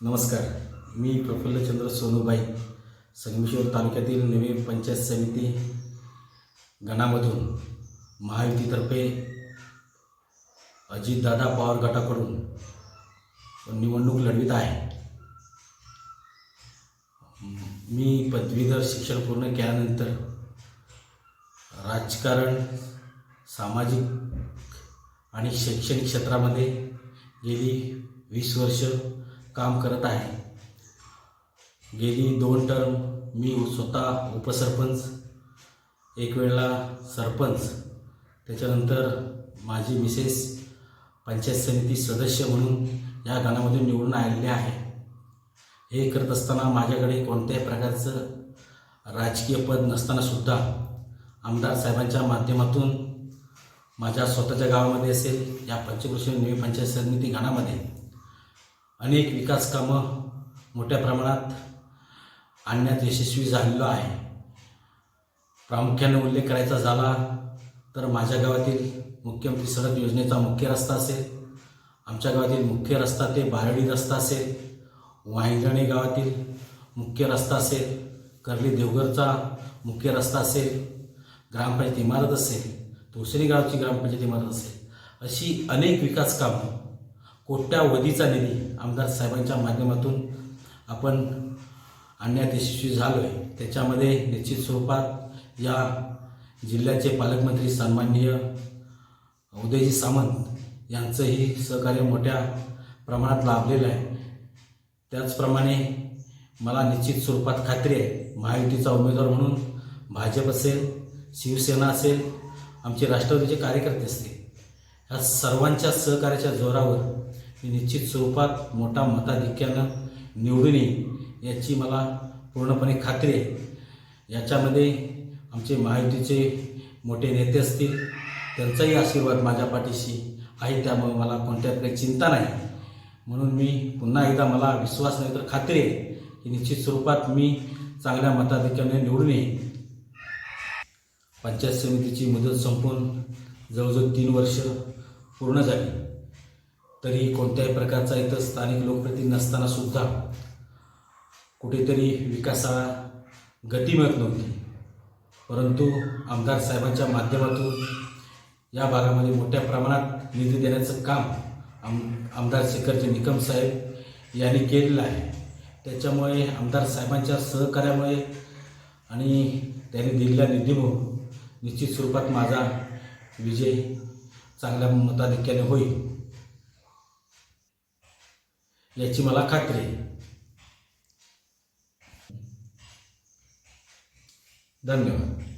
नमस्कार मी प्रफुल्लचंद्र सोनूबाई संगमेश्वर तालुक्यातील नवी पंचायत समिती गणामधून महायुतीतर्फे अजितदादा पवार गटाकडून निवडणूक लढवित आहे. मी पदवीधर शिक्षण पूर्ण केल्यानंतर राजकारण सामाजिक आणि शैक्षणिक क्षेत्रामध्ये गेली वीस वर्ष काम करत आहे. गेली दोन टर्म मी स्वतः उपसरपंच एक वेळेला सरपंच त्याच्यानंतर माझी मिसेस पंचायत समिती सदस्य म्हणून या गाण्यामध्ये निवडून आलेले आहे. हे करत असताना माझ्याकडे कोणत्याही प्रकारचं राजकीय पद नसतानासुद्धा आमदार साहेबांच्या माध्यमातून माझ्या स्वतःच्या गावामध्ये असेल या पंचकृषी नवी पंचायत समिती घाणामध्ये अनेक विकास कामं मोठ्या प्रमाणात आणण्यात यशस्वी झालेलो आहे. प्रामुख्याने उल्लेख करायचा झाला तर माझ्या गावातील मुख्यमंत्री सडक योजनेचा मुख्य रस्ता असेल आमच्या गावातील मुख्य रस्ता ते बारडी रस्ता असेल वाहिंजणे गावातील मुख्य रस्ता असेल कर्ली देवघरचा मुख्य रस्ता असेल ग्रामपंचायत इमारत असेल तुळसरी गावची ग्रामपंचायत इमारत असेल अशी अनेक विकास कामं कोट्यावधीचा निधी आमदार साहेबांच्या माध्यमातून आपण आणण्यात यशस्वी झालो आहे त्याच्यामध्ये निश्चित स्वरूपात या जिल्ह्याचे पालकमंत्री सन्माननीय उदयजी सामंत यांचंही सहकार्य मोठ्या प्रमाणात लाभलेलं आहे. त्याचप्रमाणे मला निश्चित स्वरूपात खात्री आहे महायुतीचा उमेदवार म्हणून भाजप असेल शिवसेना असेल आमचे राष्ट्रवादीचे कार्यकर्ते असतील ह्या सर्वांच्या सहकार्याच्या जोरावर मी निश्चित स्वरूपात मोठा मताधिक्यानं निवडून येईन याची मला पूर्णपणे खात्री आहे. याच्यामध्ये आमचे महायुतीचे मोठे नेते असतील त्यांचाही आशीर्वाद माझ्या पाठीशी आहे त्यामुळे मला कोणत्या प्रकारे चिंता नाही. म्हणून मी पुन्हा एकदा मला विश्वास नाही तर खात्री आहे की निश्चित स्वरूपात मी चांगल्या मताधिक्याने निवडून येईन. पंचायत समितीची मुदत संपून जवळजवळ तीन वर्ष पूर्ण झाली. तरी कोणत्याही प्रकारचा इथं स्थानिक लोकप्रतिनिधी नसताना सुद्धा कुठेतरी विकासाला गती मिळत नव्हती. परंतु आमदार साहेबांच्या माध्यमातून या भागामध्ये मोठ्या प्रमाणात निधी देण्याचं काम आम आमदार शेखरचे निकम साहेब यांनी केलेलं आहे. त्याच्यामुळे आमदार साहेबांच्या सहकार्यामुळे आणि त्यांनी दिलेल्या निधीमुळे निश्चित स्वरूपात माझा विजय चांगल्या मताधिक्याने होईल. याची मला खात्री आहे. धन्यवाद.